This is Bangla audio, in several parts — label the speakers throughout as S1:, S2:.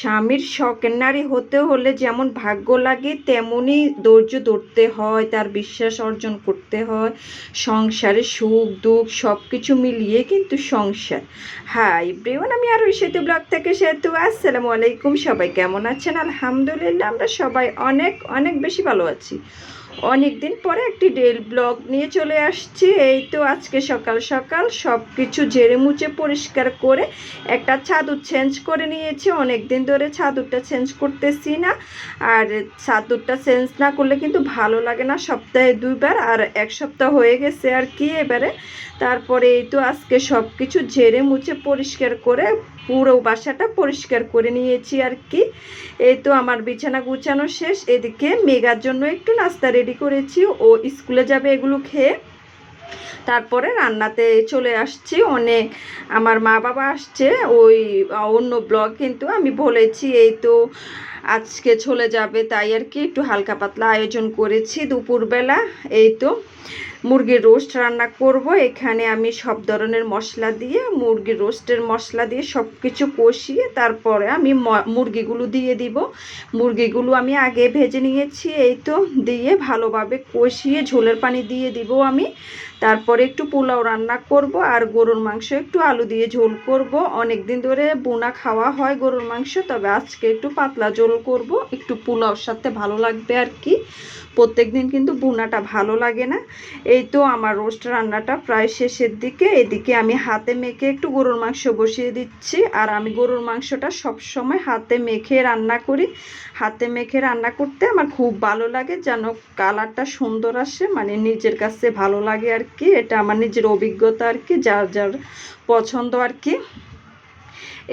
S1: স্বামীর শখের নারী হতে হলে যেমন ভাগ্য লাগে তেমনই ধৈর্য ধরতে হয়, তার বিশ্বাস অর্জন করতে হয়। সংসারে সুখ, দুঃখ সব কিছু মিলিয়ে কিন্তু সংসার। হাই ব্রেমন আমি আরও সেতু ব্লগ থেকে সেতু। আসসালামু আলাইকুম, সবাই কেমন আছেন? আলহামদুলিল্লাহ, আমরা সবাই অনেক অনেক বেশি ভালো আছি। অনেক দিন পরে একটি ডেল ব্লগ নিয়ে চলে আসছি। এই তো আজকে সকাল সকাল সব কিছু ঝেড়ে মুছে পরিষ্কার করে একটা চাদর চেঞ্জ করে নিয়েছি। অনেক দিন ধরে চাদরটা চেঞ্জ করতেছি না। আর চাদরটা চেঞ্জ না করলে কিন্তু ভালো লাগে না সপ্তাহে দুইবার আর এক সপ্তাহ হয়ে গেছে আর কি এবারে। তারপরে এই তো আজকে সব কিছু ঝেড়ে মুছে পরিষ্কার করে পুরো বাসাটা পরিষ্কার করে নিয়েছি আর কি। এই তো আমার বিছানা গুছানো শেষ, এদিকে মেগার জন্য একটু নাস্তা রেডি করেছি। ও স্কুলে যাবে এগুলো খেয়ে। তারপরে রান্নাতে চলে আসছি। অনেক আমার মা বাবা আসছে, ওই, অন্য ব্লগ কিন্তু আমি বলেছি, এই তো আজকে চলে যাবে, তাই আর কি একটু হালকা পাতলা আয়োজন করেছি দুপুরবেলা। এই তো মুরগির রোস্ট রান্না করব। এখানে আমি সব ধরনের মশলা দিয়ে, মুরগির রোস্টের মশলা দিয়ে সব কিছু কষিয়ে তারপরে আমি মুরগিগুলো দিয়ে দিব। মুরগিগুলো আমি আগে ভেজে নিয়েছি, এই তো দিয়ে ভালোভাবে কষিয়ে ঝোলের পানি দিয়ে দিব আমি। তারপরে একটু পোলাও রান্না করব আর গরুর মাংস একটু আলু দিয়ে ঝোল করব। অনেক দিন ধরে বোনা খাওয়া হয় গরুর মাংস, তবে আজকে একটু পাতলা ঝোল করব। একটু পোলাওর সাথে ভালো লাগবে আর কি। প্রত্যেক দিন কিন্তু বোনাটা ভালো লাগে না। এই তো আমার রোস্ট রান্নাটা প্রায় শেষের দিকে। এদিকে আমি হাতে মেখে একটু গরুর মাংস বসিয়ে দিচ্ছি। আর আমি গরুর মাংসটা সব সময় হাতে মেখে রান্না করি। হাতে মেখে রান্না করতে আমার খুব ভালো লাগে, যেন কালারটা সুন্দর আসে মানে নিজের কাছে ভালো লাগে আর কি এটা আমার নিজের অভিজ্ঞতা আর কি যার যার পছন্দ আর কি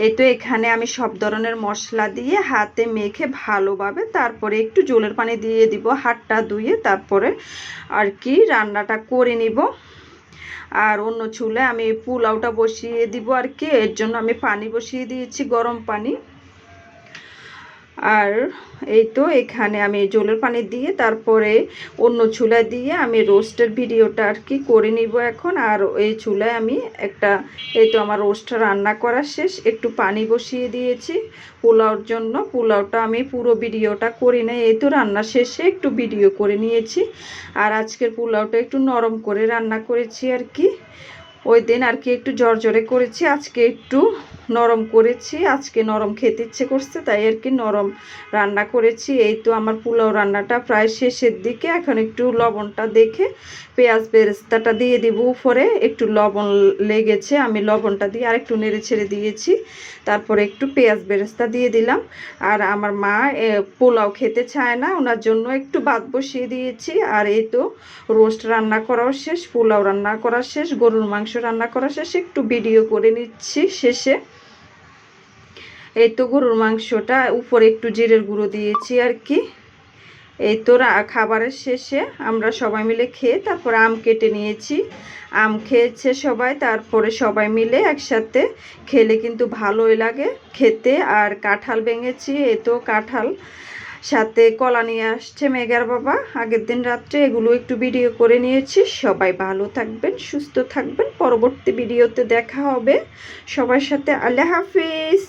S1: এই তো এখানে আমি সব ধরনের মশলা দিয়ে হাতে মেখে ভালোভাবে তারপরে একটু জলের পানি দিয়ে দিব, হাতটা ধুয়ে তারপরে আর কি রান্নাটা করে নিব। আর অন্য চুলে আমি পোলাওটা বসিয়ে দিব আর কি এর জন্য আমি পানি বসিয়ে দিয়েছি, গরম পানি। আর এই তো এখানে আমি জলের পানি দিয়ে তারপরে অন্য চুলায় দিয়ে আমি রোস্টের ভিডিওটা আর কি করে নিব এখন। আর এই চুলায় আমি একটা, এই তো আমার রোস্টটা রান্না করা শেষ। একটু পানি বসিয়ে দিয়েছি পোলাওর জন্য। পোলাওটা আমি পুরো ভিডিওটা করি না এই তো রান্না শেষে একটু ভিডিও করে নিয়েছি। আর আজকের পোলাওটা একটু নরম করে রান্না করেছি আর কি। ওই দিন আর কি একটু জর্জরে করেছি। আজকে একটু নরম করেছি, আজকে নরম খেতে ইচ্ছে করছে, তাই আর কি নরম রান্না করেছি। এই তো আমার পোলাও রান্নাটা প্রায় শেষের দিকে, এখন একটু লবণটা দেখে পেঁয়াজ বেরেস্তাটা দিয়ে দিব উপরে। একটু লবণ লেগেছে, আমি লবণটা দিয়ে আর একটু নেড়ে ছেড়ে দিয়েছি, তারপরে একটু পেঁয়াজ বেরেস্তা দিয়ে দিলাম। আর আমার মা পোলাও খেতে চায় না, ওনার জন্য একটু বাদ বসিয়ে দিয়েছি। আর এই তো রোস্ট রান্না করাও শেষ, পোলাও রান্না করা শেষ, গরুর মাংস রান্না করা শেষ, একটু ভিডিও করে নিচ্ছি শেষে। এই তো গরুর মাংসটা, উপরে একটু জিরের গুঁড়ো দিয়েছি আর কি। এই তো খাবারের শেষে আমরা সবাই মিলে খেয়ে তারপর আম কেটে নিয়েছি। আম খেয়েছে সবাই, তারপরে সবাই মিলে একসাথে খেলে কিন্তু ভালোই লাগে খেতে। আর কাঁঠাল ভেঙেছি এ তো কাঁঠাল। সাথে কলা নিয়ে আসছে মেঘার বাবা। আগের দিন রাত্রে এগুলো একটু ভিডিও করে নিয়েছি। সবাই ভালো থাকবেন, সুস্থ থাকবেন। পরবর্তী ভিডিওতে দেখা হবে। সবার সাথে আল্লাহ হাফিজ।